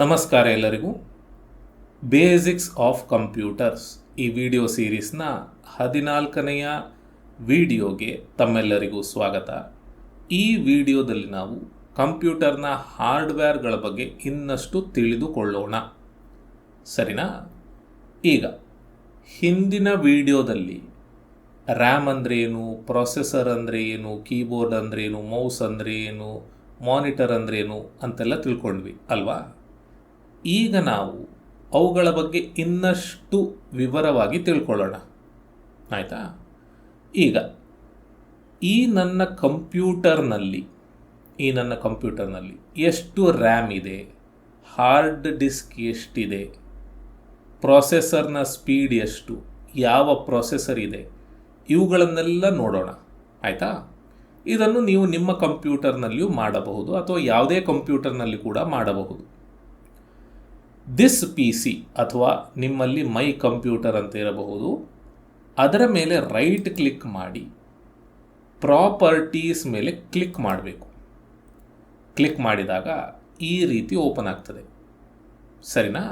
ನಮಸ್ಕಾರ ಎಲ್ಲರಿಗೂ. Basics of computers ಈ ವಿಡಿಯೋ ಸೀರೀಸ್ನ ಹದಿನಾಲ್ಕನೆಯ ವಿಡಿಯೋಗೆ ತಮ್ಮೆಲ್ಲರಿಗೂ ಸ್ವಾಗತ. ಈ ವಿಡಿಯೋದಲ್ಲಿ ನಾವು ಕಂಪ್ಯೂಟರ್ನ ಹಾರ್ಡ್ವೇರ್ಗಳ ಬಗ್ಗೆ ಇನ್ನಷ್ಟು ತಿಳಿದುಕೊಳ್ಳೋಣ. ಸರಿನಾ? ಈಗ, ಹಿಂದಿನ ವಿಡಿಯೋದಲ್ಲಿ ರ್ಯಾಮ್ ಅಂದರೆ ಏನು, ಪ್ರೊಸೆಸರ್ ಅಂದರೆ ಏನು, ಕೀಬೋರ್ಡ್ ಅಂದರೆ ಏನು, ಮೌಸ್ ಅಂದರೆ ಏನು, ಮಾನಿಟರ್ ಅಂದರೆ ಏನು ಅಂತೆಲ್ಲ ತಿಳ್ಕೊಂಡ್ವಿ, ಅಲ್ವಾ? ಈಗ ನಾವು ಅವುಗಳ ಬಗ್ಗೆ ಇನ್ನಷ್ಟು ವಿವರವಾಗಿ ತಿಳ್ಕೊಳ್ಳೋಣ. ಆಯಿತಾ? ಈಗ, ಈ ನನ್ನ ಕಂಪ್ಯೂಟರ್ನಲ್ಲಿ, ಈ ನನ್ನ ಕಂಪ್ಯೂಟರ್ನಲ್ಲಿ ಎಷ್ಟು ರ್ಯಾಮ್ ಇದೆ? ಹಾರ್ಡ್ ಡಿಸ್ಕ್ ಎಷ್ಟಿದೆ? ಪ್ರೊಸೆಸರ್ನ ಸ್ಪೀಡ್ ಎಷ್ಟು? ಯಾವ ಪ್ರೊಸೆಸರ್ ಇದೆ? ಇವುಗಳನ್ನೆಲ್ಲ ನೋಡೋಣ. ಆಯಿತಾ? ಇದನ್ನು ನೀವು ನಿಮ್ಮ ಕಂಪ್ಯೂಟರ್ನಲ್ಲಿಯೂ ಮಾಡಬಹುದು ಅಥವಾ ಯಾವುದೇ ಕಂಪ್ಯೂಟರ್ನಲ್ಲಿ ಕೂಡ ಮಾಡಬಹುದು. ದಿಸ್ ಪಿ ಸಿ ಅಥವಾ ನಿಮ್ಮಲ್ಲಿ ಮೈ ಕಂಪ್ಯೂಟರ್ ಅಂತ ಇರಬಹುದು, ಅದರ ಮೇಲೆ ರೈಟ್ ಕ್ಲಿಕ್ ಮಾಡಿ ಪ್ರಾಪರ್ಟೀಸ್ ಮೇಲೆ ಕ್ಲಿಕ್ ಮಾಡಬೇಕು. ಕ್ಲಿಕ್ ಮಾಡಿದಾಗ ಈ ರೀತಿ ಓಪನ್ ಆಗ್ತದೆ. ಸರಿನಾ?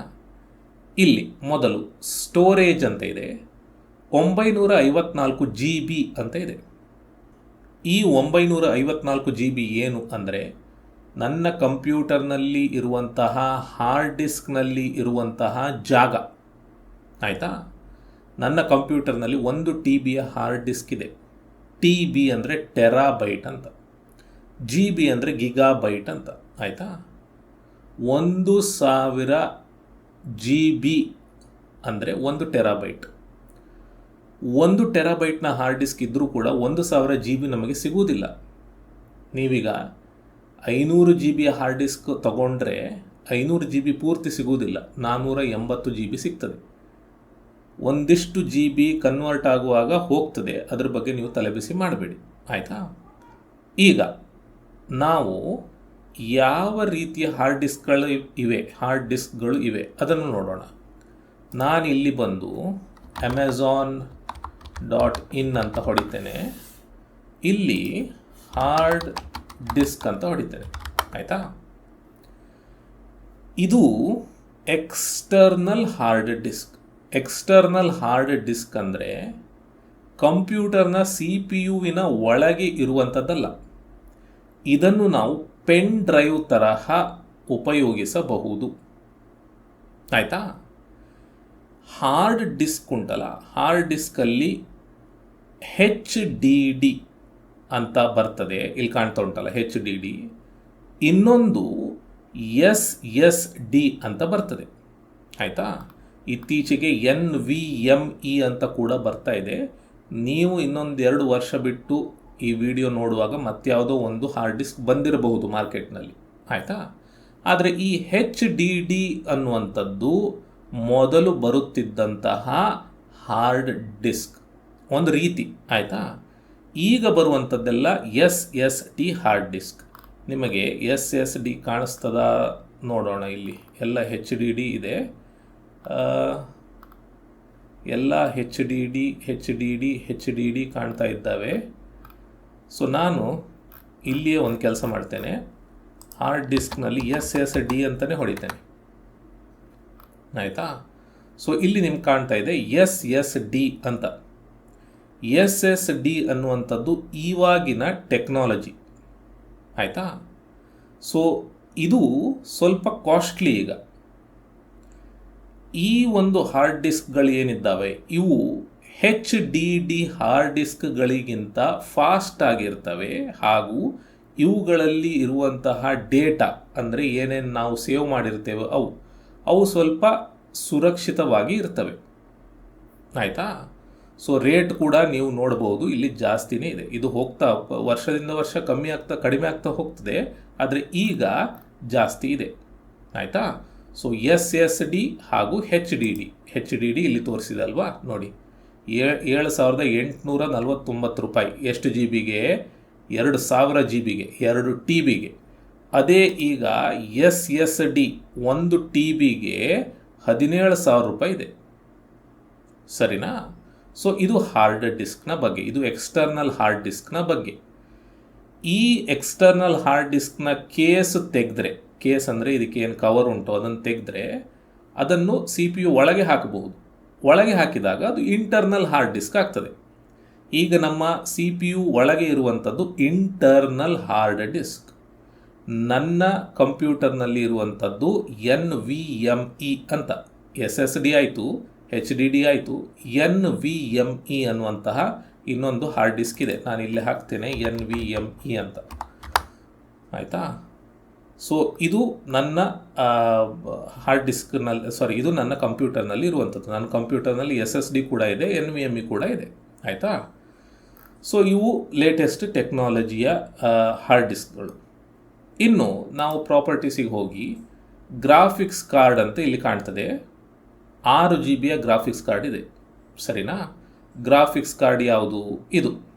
ಇಲ್ಲಿ ಮೊದಲು ಸ್ಟೋರೇಜ್ ಅಂತ ಇದೆ ಒಂಬೈನೂರ ಐವತ್ನಾಲ್ಕು ಜಿ ಬಿ ಅಂತ ಇದೆ. ಈ ಒಂಬೈನೂರ ಐವತ್ನಾಲ್ಕು ಜಿ ಬಿ ಏನು ಅಂದರೆ ನನ್ನ ಕಂಪ್ಯೂಟರ್ನಲ್ಲಿ ಇರುವಂತಹ ಹಾರ್ಡ್ ಡಿಸ್ಕ್ನಲ್ಲಿ ಇರುವಂತಹ ಜಾಗ. ಆಯಿತಾ? ನನ್ನ ಕಂಪ್ಯೂಟರ್ನಲ್ಲಿ ಒಂದು ಟಿ ಬಿಯ ಹಾರ್ಡ್ ಡಿಸ್ಕ್ ಇದೆ. ಟಿ ಬಿ ಅಂದರೆ ಟೆರಾಬೈಟ್ ಅಂತ. ಜಿ ಬಿ ಅಂದರೆ ಗಿಗಾಬೈಟ್ ಅಂತ. ಆಯಿತಾ? ಒಂದು ಸಾವಿರ ಜಿ ಬಿ ಅಂದರೆ ಒಂದು ಟೆರಾಬೈಟ್. ಒಂದು ಟೆರಾಬೈಟ್ನ ಹಾರ್ಡ್ ಡಿಸ್ಕ್ ಇದ್ದರೂ ಕೂಡ ಒಂದು ಸಾವಿರ ಜಿ ಬಿ ನಮಗೆ ಸಿಗುವುದಿಲ್ಲ. ನೀವೀಗ ಐನೂರು ಜಿ ಬಿ ಹಾರ್ಡ್ ಡಿಸ್ಕ್ ತಗೊಂಡ್ರೆ ಐನೂರು ಜಿ ಬಿ ಪೂರ್ತಿ ಸಿಗುವುದಿಲ್ಲ. ನಾನ್ನೂರ ಎಂಬತ್ತು ಜಿ ಬಿ ಸಿಗ್ತದೆ. ಒಂದಿಷ್ಟು ಜಿ ಬಿ ಕನ್ವರ್ಟ್ ಆಗುವಾಗ ಹೋಗ್ತದೆ. ಅದ್ರ ಬಗ್ಗೆ ನೀವು ತಲೆಬಿಸಿ ಮಾಡಬೇಡಿ. ಆಯಿತಾ? ಈಗ ನಾವು ಯಾವ ರೀತಿಯ ಹಾರ್ಡ್ ಡಿಸ್ಕ್ಗಳು ಇವೆ? ಹಾರ್ಡ್ ಡಿಸ್ಕ್ಗಳು ಇವೆ. ಅದನ್ನು ನೋಡೋಣ. ನಾನು ಇಲ್ಲಿ ಬಂದು ಅಮೆಝಾನ್ ಡಾಟ್ ಇನ್ ಅಂತ ಹೊಡಿತೇನೆ. ಇಲ್ಲಿ ಹಾರ್ಡ್ ಡಿಸ್ಕ್ ಅಂತ ಹೊಡಿತಾರೆ. ಆಯಿತಾ? ಇದು external hard disk external hard disk ಅಂದರೆ ಕಂಪ್ಯೂಟರ್ನ ಸಿ ಪಿ ಯುವಿನ ಒಳಗೆ ಇರುವಂಥದ್ದಲ್ಲ. ಇದನ್ನು ನಾವು ಪೆನ್ ಡ್ರೈವ್ ತರಹ ಉಪಯೋಗಿಸಬಹುದು. ಆಯಿತಾ? ಹಾರ್ಡ್ ಡಿಸ್ಕ್ ಉಂಟಲ್ಲ ಹಾರ್ಡ್ ಡಿಸ್ಕಲ್ಲಿ ಹೆಚ್ ಡಿ ಡಿ ಅಂತ ಬರ್ತದೆ, ಇಲ್ಲಿ ಕಾಣ್ತಾ ಉಂಟಲ್ಲ ಹೆಚ್ ಡಿ ಡಿ ಇನ್ನೊಂದು ಎಸ್ ಎಸ್ ಡಿ ಅಂತ ಬರ್ತದೆ. ಆಯಿತಾ? ಇತ್ತೀಚೆಗೆ ಎನ್ ವಿ ಎಂ ಇ ಅಂತ ಕೂಡ ಬರ್ತಾ ಇದೆ. ನೀವು ಇನ್ನೊಂದು ಎರಡು ವರ್ಷ ಬಿಟ್ಟು ಈ ವಿಡಿಯೋ ನೋಡುವಾಗ ಮತ್ತಾವುದೋ ಒಂದು ಹಾರ್ಡ್ ಡಿಸ್ಕ್ ಬಂದಿರಬಹುದು ಮಾರ್ಕೆಟ್ನಲ್ಲಿ. ಆಯಿತಾ? ಆದರೆ ಈ ಹೆಚ್ ಡಿ ಡಿ ಅನ್ನುವಂಥದ್ದು ಮೊದಲು ಬರುತ್ತಿದ್ದಂತಹ ಹಾರ್ಡ್ ಡಿಸ್ಕ್ ಒಂದು ರೀತಿ. ಆಯಿತಾ? ಈಗ ಬರುವಂಥದ್ದೆಲ್ಲ S S T hard disk. ನಿಮಗೆ ಎಸ್ ಎಸ್ ಡಿ ಕಾಣಿಸ್ತದ ನೋಡೋಣ ಇಲ್ಲಿ. ಎಲ್ಲ ಹೆಚ್ ಡಿ ಡಿ ಇದೆ. ಎಲ್ಲ H D D H D D H D D ಕಾಣ್ತಾ ಇದ್ದಾವೆ. ಸೊ, ನಾನು ಇಲ್ಲಿಯೇ ಒಂದು ಕೆಲಸ ಮಾಡ್ತೇನೆ. ಹಾರ್ಡ್ ಡಿಸ್ಕ್ನಲ್ಲಿ ಎಸ್ ಎಸ್ ಡಿ ಅಂತಲೇ ಹೊಡಿತೇನೆ. ಆಯಿತಾ? ಸೊ, ಇಲ್ಲಿ ನಿಮ್ಗೆ ಕಾಣ್ತಾ ಇದೆ ಎಸ್ ಎಸ್ ಡಿ ಅಂತ. ಎಸ್ ಎಸ್ ಡಿ ಅನ್ನುವಂಥದ್ದು ಇವಾಗಿನ ಟೆಕ್ನಾಲಜಿ. ಆಯಿತಾ? ಸೊ ಇದು ಸ್ವಲ್ಪ ಕಾಸ್ಟ್ಲಿ ಈಗ. ಈ ಒಂದು ಹಾರ್ಡ್ ಡಿಸ್ಕ್ಗಳು ಏನಿದ್ದಾವೆ ಇವು ಹೆಚ್ ಡಿ ಡಿ ಹಾರ್ಡ್ ಡಿಸ್ಕ್ಗಳಿಗಿಂತ ಫಾಸ್ಟ್ ಆಗಿರ್ತವೆ ಹಾಗೂ ಇವುಗಳಲ್ಲಿ ಇರುವಂತಹ ಡೇಟಾ ಅಂದರೆ ಏನೇನು ನಾವು ಸೇವ್ ಮಾಡಿರ್ತೇವೆ ಅವು ಅವು ಸ್ವಲ್ಪ ಸುರಕ್ಷಿತವಾಗಿ ಇರ್ತವೆ. ಆಯಿತಾ? ಸೊ ರೇಟ್ ಕೂಡ ನೀವು ನೋಡ್ಬೋದು. ಇಲ್ಲಿ ಜಾಸ್ತಿನೇ ಇದೆ. ಇದು ಹೋಗ್ತಾ ವರ್ಷದಿಂದ ವರ್ಷ ಕಮ್ಮಿ ಆಗ್ತಾ, ಕಡಿಮೆ ಆಗ್ತಾ ಹೋಗ್ತದೆ. ಆದರೆ ಈಗ ಜಾಸ್ತಿ ಇದೆ. ಆಯಿತಾ? ಸೊ ಎಸ್ ಎಸ್ ಡಿ ಹಾಗೂ H D D H D D ಇಲ್ಲಿ ತೋರಿಸಿದೆ ಅಲ್ವಾ? ನೋಡಿ. ಏಳು ಸಾವಿರದ ಎಂಟುನೂರ ನಲ್ವತ್ತೊಂಬತ್ತು ರೂಪಾಯಿ. ಎಷ್ಟು ಜಿ ಬಿಗೆ ಎರಡು ಸಾವಿರ ಜಿ ಬಿಗೆ ಎರಡು ಟಿ ಬಿಗೆ ಅದೇ ಈಗ ಎಸ್ ಎಸ್ ಡಿ ಒಂದು ಟಿ ಬಿಗೆ ಹದಿನೇಳು ಸಾವಿರ ರೂಪಾಯಿ ಇದೆ. ಸರಿನಾ? ಸೊ ಇದು ಹಾರ್ಡ್ ಡಿಸ್ಕ್ನ ಬಗ್ಗೆ, ಇದು ಎಕ್ಸ್ಟರ್ನಲ್ ಹಾರ್ಡ್ ಡಿಸ್ಕ್ನ ಬಗ್ಗೆ. ಈ ಎಕ್ಸ್ಟರ್ನಲ್ ಹಾರ್ಡ್ ಡಿಸ್ಕ್ನ ಕೇಸ್ ತೆಗೆದ್ರೆ ಕೇಸ್ ಅಂದರೆ ಇದಕ್ಕೆ ಏನು ಕವರ್ ಉಂಟು, ಅದನ್ನು ತೆಗೆದ್ರೆ ಅದನ್ನು ಸಿ ಪಿ ಯು ಒಳಗೆ ಹಾಕಬಹುದು. ಒಳಗೆ ಹಾಕಿದಾಗ ಅದು ಇಂಟರ್ನಲ್ ಹಾರ್ಡ್ ಡಿಸ್ಕ್ ಆಗ್ತದೆ. ಈಗ ನಮ್ಮ ಸಿ ಪಿ ಯು ಒಳಗೆ ಇರುವಂಥದ್ದು ಇಂಟರ್ನಲ್ ಹಾರ್ಡ್ ಡಿಸ್ಕ್ ನನ್ನ ಕಂಪ್ಯೂಟರ್ನಲ್ಲಿ ಇರುವಂಥದ್ದು ಎನ್ ವಿ ಎಂ ಇ ಅಂತ ಎಸ್ ಎಸ್ ಡಿ ಆಯಿತು. ಎಚ್ ಡಿ ಡಿ ಆಯಿತು. ಎನ್ ವಿ ಎಂ ಇ ಅನ್ನುವಂತಹ ಇನ್ನೊಂದು ಹಾರ್ಡ್ ಡಿಸ್ಕ್ ಇದೆ. ನಾನು ಇಲ್ಲೇ ಹಾಕ್ತೇನೆ ಎನ್ ವಿ ಎಂ ಇ ಅಂತ. ಆಯಿತಾ? ಸೊ ಇದು ನನ್ನ ಹಾರ್ಡ್ ಡಿಸ್ಕ್ನಲ್ಲಿ ಸಾರಿ ಇದು ನನ್ನ ಕಂಪ್ಯೂಟರ್ನಲ್ಲಿ ಇರುವಂಥದ್ದು. ನನ್ನ ಕಂಪ್ಯೂಟರ್ನಲ್ಲಿ ಎಸ್ ಎಸ್ ಡಿ ಕೂಡ ಇದೆ ಎನ್ ವಿ ಎಂ ಇ ಕೂಡ ಇದೆ. ಆಯಿತಾ? ಸೊ ಇವು ಲೇಟೆಸ್ಟ್ ಟೆಕ್ನಾಲಜಿಯ ಹಾರ್ಡ್ ಡಿಸ್ಕ್ಗಳು ಇನ್ನು ನಾವು ಪ್ರಾಪರ್ಟೀಸಿಗೆ ಹೋಗಿ ಗ್ರಾಫಿಕ್ಸ್ ಕಾರ್ಡ್ ಅಂತ ಇಲ್ಲಿ ಕಾಣ್ತದೆ. ಆರು ಜಿ ಬಿಯ ಗ್ರಾಫಿಕ್ಸ್ ಕಾರ್ಡ್ ಇದೆ. ಸರಿನಾ? ಗ್ರಾಫಿಕ್ಸ್ ಕಾರ್ಡ್ ಯಾವುದು? ಇದು.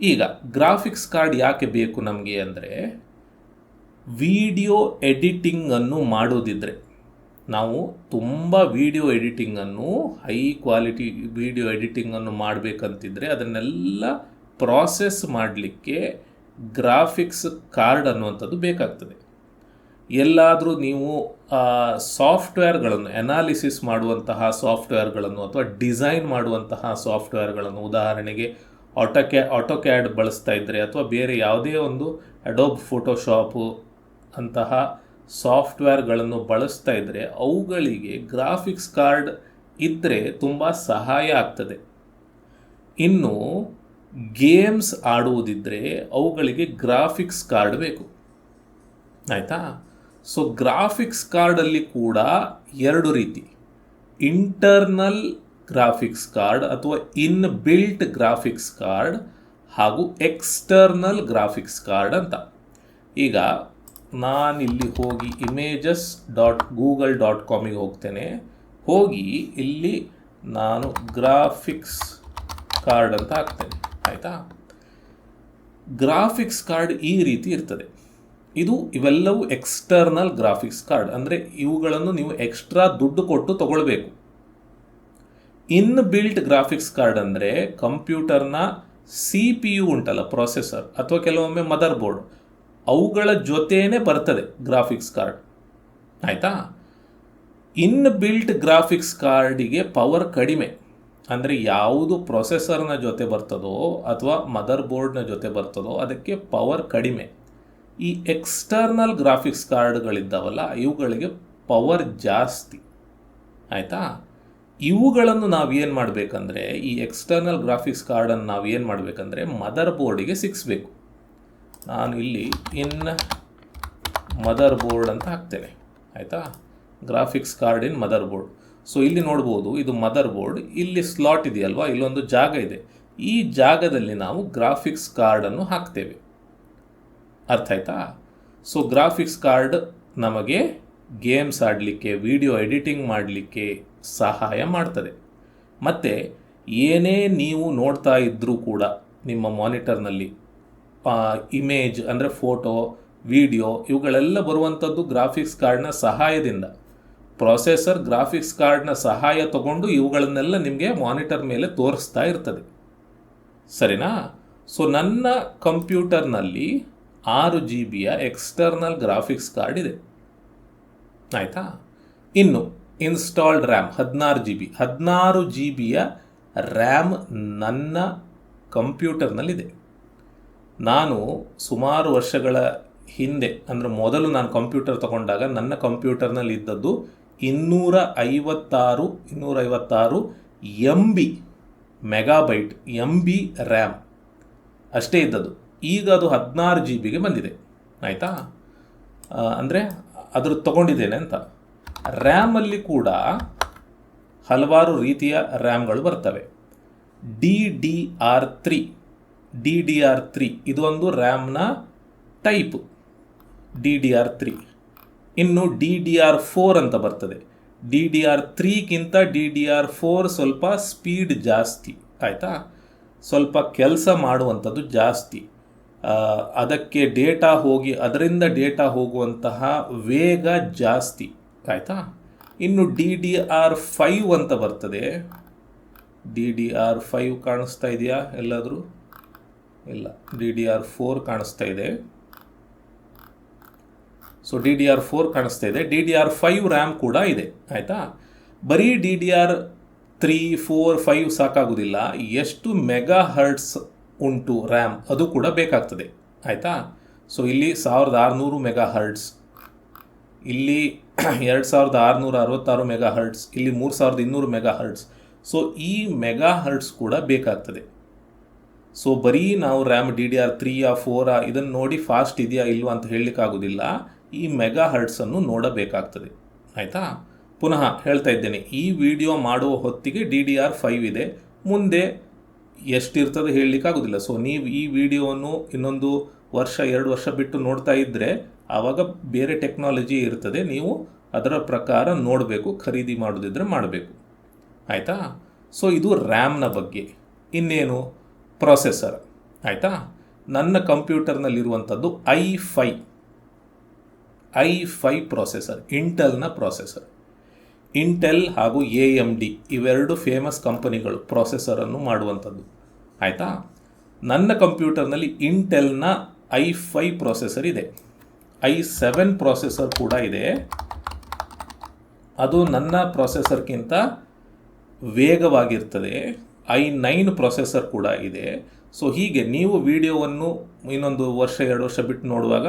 ಈಗ ಗ್ರಾಫಿಕ್ಸ್ ಕಾರ್ಡ್ ಯಾಕೆ ಬೇಕು ನಮಗೆ ಅಂದರೆ ವಿಡಿಯೋ ಎಡಿಟಿಂಗನ್ನು ಮಾಡೋದಿದ್ರೆ. ನಾವು ತುಂಬ ವಿಡಿಯೋ ಎಡಿಟಿಂಗನ್ನು ಹೈ ಕ್ವಾಲಿಟಿ ವಿಡಿಯೋ ಎಡಿಟಿಂಗನ್ನು ಮಾಡಬೇಕಂತಿದ್ರೆ ಅದನ್ನೆಲ್ಲ ಪ್ರಾಸೆಸ್ ಮಾಡಲಿಕ್ಕೆ ಗ್ರಾಫಿಕ್ಸ್ ಕಾರ್ಡ್ ಅನ್ನುವಂಥದ್ದು ಬೇಕಾಗ್ತದೆ. ಎಲ್ಲಾದರೂ ನೀವು ಸಾಫ್ಟ್ವೇರ್ಗಳನ್ನು ಅನಾಲಿಸಿಸ್ ಮಾಡುವಂತಹ ಸಾಫ್ಟ್ವೇರ್ಗಳನ್ನು ಅಥವಾ ಡಿಸೈನ್ ಮಾಡುವಂತಹ ಸಾಫ್ಟ್ವೇರ್ಗಳನ್ನು ಉದಾಹರಣೆಗೆ ಆಟೋಕ್ಯಾ ಆಟೋಕ್ಯಾಡ್ ಬಳಸ್ತಾ ಇದ್ದರೆ ಅಥವಾ ಬೇರೆ ಯಾವುದೇ ಒಂದು ಅಡೋಬ್ ಫೋಟೋಶಾಪು ಅಂತಹ ಸಾಫ್ಟ್ವೇರ್ಗಳನ್ನು ಬಳಸ್ತಾ ಇದ್ದರೆ ಅವುಗಳಿಗೆ ಗ್ರಾಫಿಕ್ಸ್ ಕಾರ್ಡ್ ಇದ್ದರೆ ತುಂಬ ಸಹಾಯ ಆಗ್ತದೆ. ಇನ್ನು ಗೇಮ್ಸ್ ಆಡುವುದಿದ್ದರೆ ಅವುಗಳಿಗೆ ಗ್ರಾಫಿಕ್ಸ್ ಕಾರ್ಡ್ ಬೇಕು. ಆಯಿತಾ? ಸೊ ಗ್ರಾಫಿಕ್ಸ್ ಕಾರ್ಡಲ್ಲಿ ಕೂಡ ಎರಡು ರೀತಿ. ಇಂಟರ್ನಲ್ ಗ್ರಾಫಿಕ್ಸ್ ಕಾರ್ಡ್ ಅಥವಾ ಇನ್ ಬಿಲ್ಟ್ ಗ್ರಾಫಿಕ್ಸ್ ಕಾರ್ಡ್ ಹಾಗೂ ಎಕ್ಸ್ಟರ್ನಲ್ ಗ್ರಾಫಿಕ್ಸ್ ಕಾರ್ಡ್ ಅಂತ. ಈಗ ನಾನಿಲ್ಲಿ ಹೋಗಿ ಇಮೇಜಸ್ ಡಾಟ್ ಗೂಗಲ್ ಡಾಟ್ ಕಾಮಿಗೆ ಹೋಗ್ತೇನೆ. ಹೋಗಿ ಇಲ್ಲಿ ನಾನು ಗ್ರಾಫಿಕ್ಸ್ ಕಾರ್ಡ್ ಅಂತ ಹಾಕ್ತೇನೆ. ಆಯಿತಾ? ಗ್ರಾಫಿಕ್ಸ್ ಕಾರ್ಡ್ ಈ ರೀತಿ ಇರ್ತದೆ. ಇದು ಇವೆಲ್ಲವೂ ಎಕ್ಸ್ಟರ್ನಲ್ ಗ್ರಾಫಿಕ್ಸ್ ಕಾರ್ಡ್ ಅಂದರೆ ಇವುಗಳನ್ನು ನೀವು ಎಕ್ಸ್ಟ್ರಾ ದುಡ್ಡು ಕೊಟ್ಟು ತಗೊಳ್ಬೇಕು. ಇನ್ ಬಿಲ್ಟ್ ಗ್ರಾಫಿಕ್ಸ್ ಕಾರ್ಡ್ ಅಂದರೆ ಕಂಪ್ಯೂಟರ್ನ ಸಿ ಪಿ ಯು ಉಂಟಲ್ಲ ಪ್ರೊಸೆಸರ್ ಅಥವಾ ಕೆಲವೊಮ್ಮೆ ಮದರ್ ಬೋರ್ಡ್ ಅವುಗಳ ಜೊತೆನೇ ಬರ್ತದೆ ಗ್ರಾಫಿಕ್ಸ್ ಕಾರ್ಡ್ ಆಯಿತಾ? ಇನ್ ಬಿಲ್ಟ್ ಗ್ರಾಫಿಕ್ಸ್ ಕಾರ್ಡಿಗೆ ಪವರ್ ಕಡಿಮೆ. ಅಂದರೆ ಯಾವುದು ಪ್ರೊಸೆಸರ್ನ ಜೊತೆ ಬರ್ತದೋ ಅಥವಾ ಮದರ್ ಬೋರ್ಡ್ನ ಜೊತೆ ಬರ್ತದೋ ಅದಕ್ಕೆ ಪವರ್ ಕಡಿಮೆ. ಈ ಎಕ್ಸ್ಟರ್ನಲ್ ಗ್ರಾಫಿಕ್ಸ್ ಕಾರ್ಡ್ಗಳಿದ್ದಾವಲ್ಲ ಇವುಗಳಿಗೆ ಪವರ್ ಜಾಸ್ತಿ. ಆಯಿತಾ? ಇವುಗಳನ್ನು ನಾವು ಏನು ಮಾಡಬೇಕಂದ್ರೆ, ಈ ಎಕ್ಸ್ಟರ್ನಲ್ ಗ್ರಾಫಿಕ್ಸ್ ಕಾರ್ಡನ್ನು ನಾವು ಏನು ಮಾಡಬೇಕಂದ್ರೆ ಮದರ್ ಬೋರ್ಡಿಗೆ ಸಿಕ್ಸ್ಬೇಕು. ನಾನು ಇಲ್ಲಿ ಇನ್ ಮದರ್ ಬೋರ್ಡ್ ಅಂತ ಹಾಕ್ತೇನೆ. ಆಯಿತಾ? Graphics card in motherboard so ಇಲ್ಲಿ ನೋಡ್ಬೋದು, ಇದು ಮದರ್ ಬೋರ್ಡ್ ಇಲ್ಲಿ ಸ್ಲಾಟ್ ಇದೆಯಲ್ವಾ? ಇಲ್ಲೊಂದು ಜಾಗ ಇದೆ. ಈ ಜಾಗದಲ್ಲಿ ನಾವು ಗ್ರಾಫಿಕ್ಸ್ ಕಾರ್ಡನ್ನು ಹಾಕ್ತೇವೆ. ಅರ್ಥ ಆಯ್ತಾ? ಸೊ ಗ್ರಾಫಿಕ್ಸ್ ಕಾರ್ಡ್ ನಮಗೆ ಗೇಮ್ಸ್ ಆಡಲಿಕ್ಕೆ ವಿಡಿಯೋ ಎಡಿಟಿಂಗ್ ಮಾಡಲಿಕ್ಕೆ ಸಹಾಯ ಮಾಡ್ತದೆ. ಮತ್ತು ಏನೇ ನೀವು ನೋಡ್ತಾ ಇದ್ದರೂ ಕೂಡ ನಿಮ್ಮ ಮಾನಿಟರ್ನಲ್ಲಿ ಇಮೇಜ್ ಅಂದರೆ ಫೋಟೋ ವಿಡಿಯೋ ಇವುಗಳೆಲ್ಲ ಬರುವಂಥದ್ದು ಗ್ರಾಫಿಕ್ಸ್ ಕಾರ್ಡ್ನ ಸಹಾಯದಿಂದ. ಪ್ರೊಸೆಸರ್ ಗ್ರಾಫಿಕ್ಸ್ ಕಾರ್ಡ್ನ ಸಹಾಯ ತಗೊಂಡು ಇವುಗಳನ್ನೆಲ್ಲ ನಿಮಗೆ ಮಾನಿಟರ್ ಮೇಲೆ ತೋರಿಸ್ತಾ ಇರ್ತದೆ. ಸರಿನಾ? ಸೊ ನನ್ನ ಕಂಪ್ಯೂಟರ್ನಲ್ಲಿ ಆರು ಜಿ ಬಿಯ ಎಕ್ಸ್ಟರ್ನಲ್ ಗ್ರಾಫಿಕ್ಸ್ ಕಾರ್ಡ್ ಇದೆ. ಆಯಿತಾ? ಇನ್ನು ಇನ್ಸ್ಟಾಲ್ಡ್ ರ್ಯಾಮ್ ಹದಿನಾರು ಜಿ ಬಿ ಹದಿನಾರು ಜಿ ಬಿಯ ರ್ಯಾಮ್ ನನ್ನ ಕಂಪ್ಯೂಟರ್ನಲ್ಲಿದೆ. ನಾನು ಸುಮಾರು ವರ್ಷಗಳ ಹಿಂದೆ, ಅಂದರೆ ಮೊದಲು ನಾನು ಕಂಪ್ಯೂಟರ್ ತಗೊಂಡಾಗ ನನ್ನ ಕಂಪ್ಯೂಟರ್ನಲ್ಲಿ ಇದ್ದದ್ದು ಇನ್ನೂರ ಐವತ್ತಾರು ಇನ್ನೂರ ಐವತ್ತಾರು M B megabyte M B RAM ಅಷ್ಟೇ ಇದ್ದದ್ದು. ಈಗ ಅದು ಹದಿನಾರು ಜಿ ಬಿಗೆ ಬಂದಿದೆ. ಆಯಿತಾ? ಅಂದರೆ ಅದ್ರ ತಗೊಂಡಿದ್ದೇನೆ ಅಂತ. ರ್ಯಾಮಲ್ಲಿ ಕೂಡ ಹಲವಾರು ರೀತಿಯ ರ್ಯಾಮ್ಗಳು ಬರ್ತವೆ. D D R three D D R three ಇದು ಒಂದು ರ್ಯಾಮ್ನ type D D R three ಇನ್ನು ಡಿ ಡಿ ಆರ್ ಫೋರ್ ಅಂತ ಬರ್ತದೆ. ಡಿ ಡಿ ಆರ್ ತ್ರೀಗಿಂತ ಡಿ ಡಿ ಆರ್ ಫೋರ್ ಸ್ವಲ್ಪ ಸ್ಪೀಡ್ ಜಾಸ್ತಿ. ಆಯಿತಾ? ಸ್ವಲ್ಪ ಕೆಲಸ ಮಾಡುವಂಥದ್ದು ಜಾಸ್ತಿ. ಅದಕ್ಕೆ ಡೇಟಾ ಹೋಗಿ, ಅದರಿಂದ ಡೇಟಾ ಹೋಗುವಂತಹ ವೇಗ ಜಾಸ್ತಿ. ಆಯಿತಾ? ಇನ್ನು ಡಿ ಡಿ ಆರ್ ಫೈವ್ ಅಂತ ಬರ್ತದೆ. ಡಿ ಡಿ ಆರ್ ಫೈವ್ ಕಾಣಿಸ್ತಾ ಇದೆಯಾ ಎಲ್ಲಾದರೂ? ಇಲ್ಲ. ಡಿ ಡಿ ಆರ್ ಫೋರ್ ಕಾಣಿಸ್ತಾ ಇದೆ. So D D R four ಕಾಣಿಸ್ತಾ ಇದೆ. D D R five RAM ಕೂಡ ಇದೆ. ಆಯಿತಾ? ಬರೀ D D R three four five ಸಾಕಾಗೋದಿಲ್ಲ. ಎಷ್ಟು ಮೆಗಾ ಹರ್ಟ್ಸ್ ಉಂಟು ರ್ಯಾಮ್, ಅದು ಕೂಡ ಬೇಕಾಗ್ತದೆ. ಆಯಿತಾ? ಸೊ ಇಲ್ಲಿ ಸಾವಿರದ ಆರುನೂರು ಮೆಗಾ ಹರ್ಟ್ಸ್ ಇಲ್ಲಿ ಎರಡು ಸಾವಿರದ ಆರುನೂರ ಅರವತ್ತಾರು ಮೆಗಾ ಹರ್ಟ್ಸ್ ಇಲ್ಲಿ ಮೂರು ಸಾವಿರದ ಇನ್ನೂರು ಮೆಗಾ ಹರ್ಟ್ಸ್ ಸೊ ಈ ಮೆಗಾ ಹರ್ಟ್ಸ್ ಕೂಡ ಬೇಕಾಗ್ತದೆ. ಸೊ ಬರೀ ನಾವು ರ್ಯಾಮ್ ಡಿ ಡಿ ಆರ್ ತ್ರೀಯಾ, ಫೋರಾ, ಇದನ್ನು ನೋಡಿ ಫಾಸ್ಟ್ ಇದೆಯಾ ಇಲ್ವಾ ಅಂತ ಹೇಳಲಿಕ್ಕಾಗೋದಿಲ್ಲ. ಈ ಮೆಗಾ ಹರ್ಟ್ಸನ್ನು ನೋಡಬೇಕಾಗ್ತದೆ. ಆಯಿತಾ? ಪುನಃ ಹೇಳ್ತಾ ಇದ್ದೇನೆ, ಈ ವಿಡಿಯೋ ಮಾಡುವ ಹೊತ್ತಿಗೆ ಡಿ ಡಿ ಆರ್ ಫೈವ್ ಇದೆ. ಮುಂದೆ ಎಷ್ಟಿರ್ತದೆ ಹೇಳಲಿಕ್ಕಾಗೋದಿಲ್ಲ. ಸೊ ನೀವು ಈ ವಿಡಿಯೋವನ್ನು ಇನ್ನೊಂದು ವರ್ಷ, ಎರಡು ವರ್ಷ ಬಿಟ್ಟು ನೋಡ್ತಾ ಇದ್ದರೆ ಆವಾಗ ಬೇರೆ ಟೆಕ್ನಾಲಜಿ ಇರ್ತದೆ. ನೀವು ಅದರ ಪ್ರಕಾರ ನೋಡಬೇಕು, ಖರೀದಿ ಮಾಡೋದಿದ್ರೆ ಮಾಡಬೇಕು. ಆಯಿತಾ? ಸೊ ಇದು ರ್ಯಾಮ್ನ ಬಗ್ಗೆ. ಇನ್ನೇನು? ಪ್ರೊಸೆಸರ್ ಆಯಿತಾ? ನನ್ನ ಕಂಪ್ಯೂಟರ್ನಲ್ಲಿರುವಂಥದ್ದು I five I five processor ಇಂಟಲ್ನ processor Intel ಹಾಗೂ ಎ ಎಂ ಡಿ ಇವೆರಡು ಫೇಮಸ್ ಕಂಪನಿಗಳು ಪ್ರೊಸೆಸರನ್ನು ಮಾಡುವಂಥದ್ದು. ಆಯಿತಾ? ನನ್ನ ಕಂಪ್ಯೂಟರ್ನಲ್ಲಿ ಇಂಟೆಲ್ನ ಐ ಫೈ ಪ್ರೊಸೆಸರ್ ಇದೆ. ಐ ಸೆವೆನ್ ಪ್ರೊಸೆಸರ್ ಕೂಡ ಇದೆ. ಅದು ನನ್ನ ಪ್ರೊಸೆಸರ್ಗಿಂತ ವೇಗವಾಗಿರ್ತದೆ. ಐ ನೈನ್ ಪ್ರೊಸೆಸರ್ ಕೂಡ ಇದೆ. ಸೊ ಹೀಗೆ ನೀವು ವಿಡಿಯೋವನ್ನು ಇನ್ನೊಂದು ವರ್ಷ, ಎರಡು ವರ್ಷ ಬಿಟ್ಟು ನೋಡುವಾಗ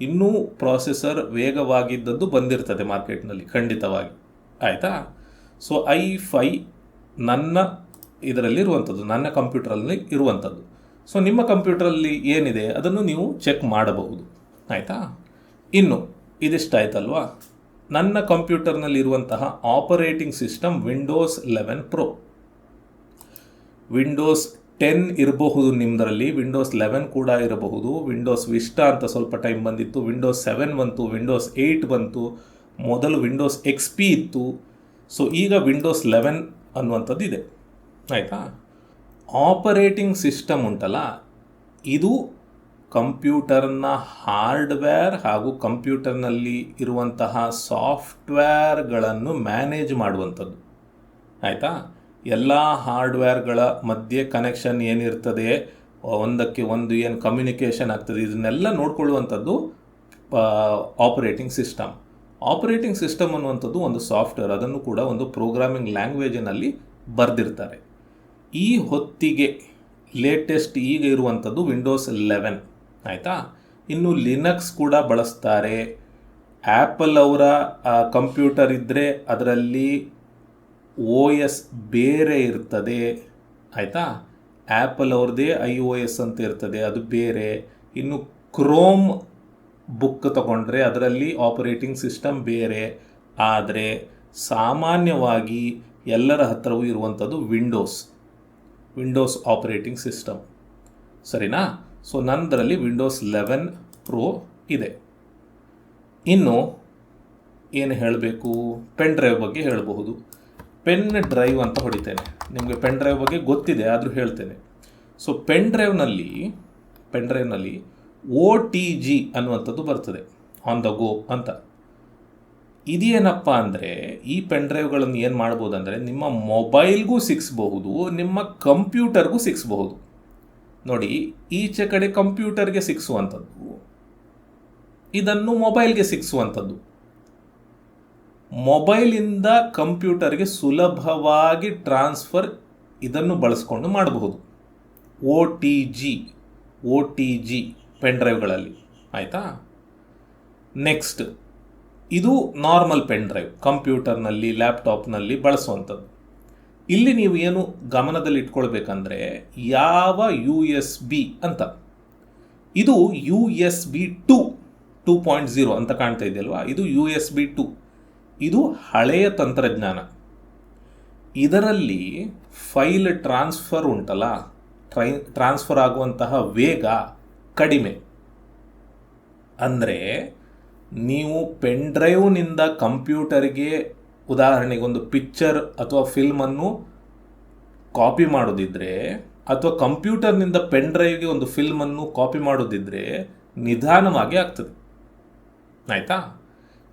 ಇನ್ನೂ ಪ್ರೊಸೆಸರ್ ವೇಗವಾಗಿದ್ದದ್ದು ಬಂದಿರ್ತದೆ ಮಾರ್ಕೆಟ್ನಲ್ಲಿ ಖಂಡಿತವಾಗಿ. ಆಯಿತಾ? ಸೊ ಐ ಫೈ ನನ್ನ ಇದರಲ್ಲಿ ಇರುವಂಥದ್ದು, ನನ್ನ ಕಂಪ್ಯೂಟರಲ್ಲಿ ಇರುವಂಥದ್ದು. ಸೊ ನಿಮ್ಮ ಕಂಪ್ಯೂಟರಲ್ಲಿ ಏನಿದೆ ಅದನ್ನು ನೀವು ಚೆಕ್ ಮಾಡಬಹುದು. ಆಯಿತಾ? ಇನ್ನು, ಇದಿಷ್ಟಾಯ್ತಲ್ವಾ? ನನ್ನ ಕಂಪ್ಯೂಟರ್ನಲ್ಲಿರುವಂತಹ operating system Windows eleven pro Windows ten ಇರಬಹುದು ನಿಮ್ಮದರಲ್ಲಿ ವಿಂಡೋಸ್ ಲೆವೆನ್ ಕೂಡ ಇರಬಹುದು. ವಿಂಡೋಸ್ ವಿಸ್ಟಾ ಅಂತ ಸ್ವಲ್ಪ ಟೈಮ್ ಬಂದಿತ್ತು ವಿಂಡೋಸ್ ಸೆವೆನ್ ಬಂತು ವಿಂಡೋಸ್ ಏಯ್ಟ್ ಬಂತು. ಮೊದಲು ವಿಂಡೋಸ್ ಎಕ್ಸ್ ಪಿ ಇತ್ತು. ಸೊ ಈಗ ವಿಂಡೋಸ್ ಲೆವೆನ್ ಅನ್ನುವಂಥದ್ದು ಇದೆ ಆಯಿತಾ? ಆಪರೇಟಿಂಗ್ ಸಿಸ್ಟಮ್ ಉಂಟಲ್ಲ? ಇದು ಕಂಪ್ಯೂಟರ್ನ ಹಾರ್ಡ್ವೇರ್ ಹಾಗೂ ಕಂಪ್ಯೂಟರ್ನಲ್ಲಿ ಇರುವಂತಹ ಸಾಫ್ಟ್ವೇರ್ಗಳನ್ನು ಮ್ಯಾನೇಜ್ ಮಾಡುವಂಥದ್ದು. ಆಯಿತಾ? ಎಲ್ಲ ಹಾರ್ಡ್ವೇರ್ಗಳ ಮಧ್ಯೆ ಕನೆಕ್ಷನ್ ಏನಿರ್ತದೆ, ಒಂದಕ್ಕೆ ಒಂದು ಏನು ಕಮ್ಯುನಿಕೇಷನ್ ಆಗ್ತದೆ, ಇದನ್ನೆಲ್ಲ ನೋಡ್ಕೊಳ್ಳುವಂಥದ್ದು ಆಪರೇಟಿಂಗ್ ಸಿಸ್ಟಮ್ ಆಪರೇಟಿಂಗ್ ಸಿಸ್ಟಮ್ ಅನ್ನುವಂಥದ್ದು ಒಂದು ಸಾಫ್ಟ್ವೇರ್, ಅದನ್ನು ಕೂಡ ಒಂದು ಪ್ರೋಗ್ರಾಮಿಂಗ್ ಲ್ಯಾಂಗ್ವೇಜಿನಲ್ಲಿ ಬರೆದಿರ್ತಾರೆ. ಈ ಹೊತ್ತಿಗೆ ಲೇಟೆಸ್ಟ್ ಈಗ ಇರುವಂಥದ್ದು ವಿಂಡೋಸ್ ಲೆವೆನ್ ಆಯಿತಾ? ಇನ್ನು ಲಿನಕ್ಸ್ ಕೂಡ ಬಳಸ್ತಾರೆ. ಆ್ಯಪಲ್ ಅವರ ಕಂಪ್ಯೂಟರ್ ಇದ್ದರೆ ಅದರಲ್ಲಿ ಓ ಎಸ್ ಬೇರೆ ಇರ್ತದೆ, ಆಯಿತಾ? ಆ್ಯಪಲ್ ಅವ್ರದ್ದೇ ಐ ಓ ಎಸ್ ಅಂತ ಇರ್ತದೆ, ಅದು ಬೇರೆ. ಇನ್ನು ಕ್ರೋಮ್ ಬುಕ್ ತಗೊಂಡ್ರೆ ಅದರಲ್ಲಿ ಆಪರೇಟಿಂಗ್ ಸಿಸ್ಟಮ್ ಬೇರೆ, ಆದರೆ ಸಾಮಾನ್ಯವಾಗಿ ಎಲ್ಲರ ಹತ್ತಿರವೂ ಇರುವಂಥದ್ದು ವಿಂಡೋಸ್ ವಿಂಡೋಸ್ ಆಪರೇಟಿಂಗ್ ಸಿಸ್ಟಮ್. ಸರಿನಾ? ಸೊ ನಂದರಲ್ಲಿ ವಿಂಡೋಸ್ ಲೆವೆನ್ ಪ್ರೋ ಇದೆ. ಇನ್ನು ಏನು ಹೇಳಬೇಕು? ಪೆನ್ ಡ್ರೈವ್ ಬಗ್ಗೆ ಹೇಳಬಹುದು. ಪೆನ್ ಡ್ರೈವ್ ಅಂತ ಹೊಡಿತೇನೆ. ನಿಮಗೆ ಪೆನ್ ಡ್ರೈವ್ ಬಗ್ಗೆ ಗೊತ್ತಿದೆ, ಆದರೂ ಹೇಳ್ತೇನೆ. ಸೊ ಪೆನ್ ಡ್ರೈವ್ನಲ್ಲಿ ಪೆನ್ ಡ್ರೈವ್ನಲ್ಲಿ ಓ ಟಿ ಜಿ ಅನ್ನುವಂಥದ್ದು ಬರ್ತದೆ. ಆನ್ ದ ಗೋ ಅಂತ. ಇದೇನಪ್ಪ ಅಂದರೆ, ಈ ಪೆನ್ ಡ್ರೈವ್ಗಳನ್ನು ಏನು ಮಾಡ್ಬೋದು ಅಂದರೆ ನಿಮ್ಮ ಮೊಬೈಲ್ಗೂ ಸಿಕ್ಸ್ಬಹುದು, ನಿಮ್ಮ ಕಂಪ್ಯೂಟರ್ಗೂ ಸಿಕ್ಸ್ಬಹುದು. ನೋಡಿ, ಈಚೆ ಕಡೆ ಕಂಪ್ಯೂಟರ್ಗೆ ಸಿಕ್ಸುವಂಥದ್ದು, ಇದನ್ನು ಮೊಬೈಲ್ಗೆ ಸಿಕ್ಸುವಂಥದ್ದು. ಮೊಬೈಲಿಂದ ಕಂಪ್ಯೂಟರ್ಗೆ ಸುಲಭವಾಗಿ ಟ್ರಾನ್ಸ್ಫರ್ ಇದನ್ನು ಬಳಸ್ಕೊಂಡು ಮಾಡಬಹುದು. O T G O T G. Pen ಡ್ರೈವ್ಗಳಲ್ಲಿ ಆಯಿತಾ? ನೆಕ್ಸ್ಟ್ ಇದು ನಾರ್ಮಲ್ ಪೆನ್ ಡ್ರೈವ್ ಕಂಪ್ಯೂಟರ್ನಲ್ಲಿ ಲ್ಯಾಪ್ಟಾಪ್ನಲ್ಲಿ ಬಳಸುವಂಥದ್ದು. ಇಲ್ಲಿ ನೀವು ಏನು ಗಮನದಲ್ಲಿ ಇಟ್ಕೊಳ್ಬೇಕಂದ್ರೆ ಯಾವ ಯು ಎಸ್ ಬಿ ಅಂತ. ಇದು U S B two two point zero ಅಂತ ಕಾಣ್ತಾ ಇದೆಯಲ್ವಾ? ಇದು ಯು ಎಸ್ ಬಿ ಟು ಇದು ಹಳೆಯ ತಂತ್ರಜ್ಞಾನ. ಇದರಲ್ಲಿ ಫೈಲ್ ಟ್ರಾನ್ಸ್ಫರ್ ಉಂಟಲ್ಲ? ಟ್ರೈ ಟ್ರಾನ್ಸ್ಫರ್ ಆಗುವಂತಹ ವೇಗ ಕಡಿಮೆ. ಅಂದರೆ ನೀವು ಪೆನ್ ಡ್ರೈವ್ನಿಂದ ಕಂಪ್ಯೂಟರ್ಗೆ ಉದಾಹರಣೆಗೆ ಒಂದು ಪಿಕ್ಚರ್ ಅಥವಾ ಫಿಲ್ಮನ್ನು ಕಾಪಿ ಮಾಡೋದಿದ್ರೆ ಅಥವಾ ಕಂಪ್ಯೂಟರ್ನಿಂದ ಪೆನ್ ಡ್ರೈವ್ಗೆ ಒಂದು ಫಿಲ್ಮನ್ನು ಕಾಪಿ ಮಾಡೋದಿದ್ರೆ ನಿಧಾನವಾಗಿ ಆಗ್ತದೆ. ಆಯಿತಾ?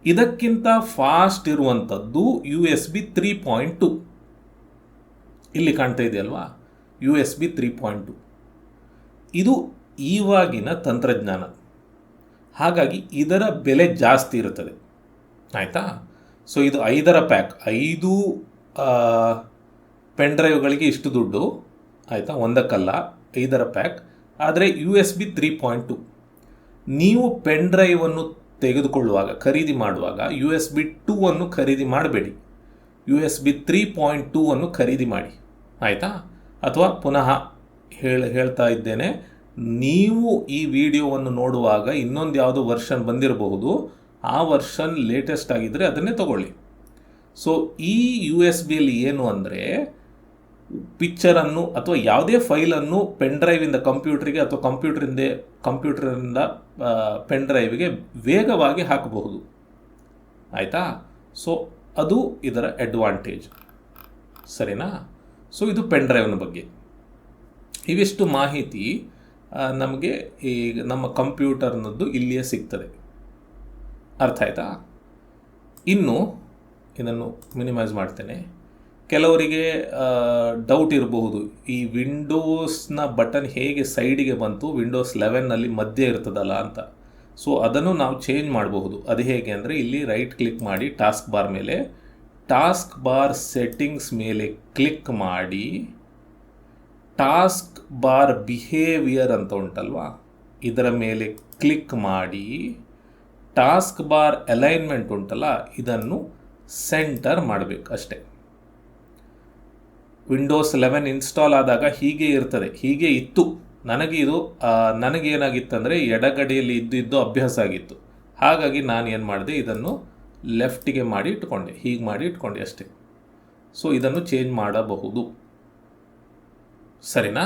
ಇದಕ್ಕಿಂತ ಫಾಸ್ಟ್ ಇರುವಂಥದ್ದು U S B three point two ಇಲ್ಲಿ ಕಾಣ್ತಾ ಇದೆಯಲ್ವಾ? U S B three point two ಇದು ಇವಾಗಿನ ತಂತ್ರಜ್ಞಾನ. ಹಾಗಾಗಿ ಇದರ ಬೆಲೆ ಜಾಸ್ತಿ ಇರುತ್ತದೆ. ಆಯಿತಾ? ಸೊ ಇದು ಐದರ ಪ್ಯಾಕ್. ಐದು ಪೆನ್ ಡ್ರೈವ್ಗಳಿಗೆ ಇಷ್ಟು ದುಡ್ಡು. ಆಯಿತಾ? ಒಂದಕ್ಕಲ್ಲ, ಐದರ ಪ್ಯಾಕ್. ಆದರೆ U S B three point two. ನೀವು ಪೆನ್ ಡ್ರೈವನ್ನು ತೆಗೆದುಕೊಳ್ಳುವಾಗ, ಖರೀದಿ ಮಾಡುವಾಗ, ಯು ಎಸ್ ಬಿ ಟೂ ಅನ್ನು ಖರೀದಿ ಮಾಡಬೇಡಿ. U S B three point two ಅನ್ನು ಖರೀದಿ ಮಾಡಿ. ಆಯಿತಾ? ಅಥವಾ ಪುನಃ ಹೇಳ, ಹೇಳ್ತಾ ಇದ್ದೇನೆ ನೀವು ಈ ವಿಡಿಯೋವನ್ನು ನೋಡುವಾಗ ಇನ್ನೊಂದು ಯಾವುದೋ ವರ್ಷನ್ ಬಂದಿರಬಹುದು, ಆ ವರ್ಷನ್ ಲೇಟೆಸ್ಟ್ ಆಗಿದ್ದರೆ ಅದನ್ನೇ ತಗೊಳ್ಳಿ. ಸೊ ಈ ಯು ಎಸ್ ಬಿಯಲ್ಲಿ ಏನು ಅಂದರೆ ಪಿಕ್ಚರನ್ನು ಅಥವಾ ಯಾವುದೇ ಫೈಲನ್ನು ಪೆನ್ ಡ್ರೈವಿಂದ ಕಂಪ್ಯೂಟ್ರಿಗೆ ಅಥವಾ ಕಂಪ್ಯೂಟ್ರಿಂದ ಕಂಪ್ಯೂಟರಿಂದ ಪೆನ್ ಡ್ರೈವಿಗೆ ವೇಗವಾಗಿ ಹಾಕಬಹುದು. ಆಯಿತಾ? ಸೊ ಅದು ಇದರ ಅಡ್ವಾಂಟೇಜ್ ಸರಿನಾ? ಸೊ ಇದು ಪೆನ್ ಡ್ರೈವ್ನ ಬಗ್ಗೆ. ಇವಿಷ್ಟು ಮಾಹಿತಿ ನಮಗೆ ಈ ನಮ್ಮ ಕಂಪ್ಯೂಟರ್ನದ್ದು ಇಲ್ಲಿಯೇ ಸಿಗ್ತದೆ. ಅರ್ಥ ಆಯ್ತಾ? ಇನ್ನು ಇದನ್ನು ಮಿನಿಮೈಸ್ ಮಾಡ್ತೇನೆ. ಕೆಲವರಿಗೆ ಡೌಟ್ ಇರಬಹುದು. ಈ ವಿಂಡೋಸ್ನ ಬಟನ್ ಹೇಗೆ ಸೈಡಿಗೆ ಬಂತು ವಿಂಡೋಸ್ ಲೆವೆನ್ನಲ್ಲಿ ಮಧ್ಯೆ ಇರ್ತದಲ್ಲ ಅಂತ. ಸೊ ಅದನ್ನು ನಾವು ಚೇಂಜ್ ಮಾಡಬಹುದು. ಅದು ಹೇಗೆ ಅಂದರೆ, ಇಲ್ಲಿ ರೈಟ್ ಕ್ಲಿಕ್ ಮಾಡಿ ಟಾಸ್ಕ್ ಬಾರ್ ಮೇಲೆ ಟಾಸ್ಕ್ ಬಾರ್ ಸೆಟ್ಟಿಂಗ್ಸ್ ಮೇಲೆ ಕ್ಲಿಕ್ ಮಾಡಿ ಟಾಸ್ಕ್ ಬಾರ್ ಬಿಹೇವಿಯರ್ ಅಂತ ಉಂಟಲ್ವಾ? ಇದರ ಮೇಲೆ ಕ್ಲಿಕ್ ಮಾಡಿ ಟಾಸ್ಕ್ ಬಾರ್ ಅಲೈನ್ಮೆಂಟ್ ಉಂಟಲ್ಲ, ಇದನ್ನು ಸೆಂಟರ್ ಮಾಡಬೇಕು ಅಷ್ಟೇ. ವಿಂಡೋಸ್ ಲೆವೆನ್ ಇನ್ಸ್ಟಾಲ್ ಆದಾಗ ಹೀಗೆ ಇರ್ತದೆ, ಹೀಗೆ ಇತ್ತು. ನನಗೆ ಇದು ನನಗೇನಾಗಿತ್ತಂದರೆ ಎಡಗಡೆಯಲ್ಲಿ ಇದ್ದು ಇದ್ದು ಅಭ್ಯಾಸ ಆಗಿತ್ತು. ಹಾಗಾಗಿ ನಾನು ಏನು ಮಾಡಿದೆ, ಇದನ್ನು ಲೆಫ್ಟಿಗೆ ಮಾಡಿ ಇಟ್ಕೊಂಡೆ, ಹೀಗೆ ಮಾಡಿ ಇಟ್ಕೊಂಡೆ ಅಷ್ಟೇ. ಸೊ ಇದನ್ನು ಚೇಂಜ್ ಮಾಡಬಹುದು. ಸರಿನಾ?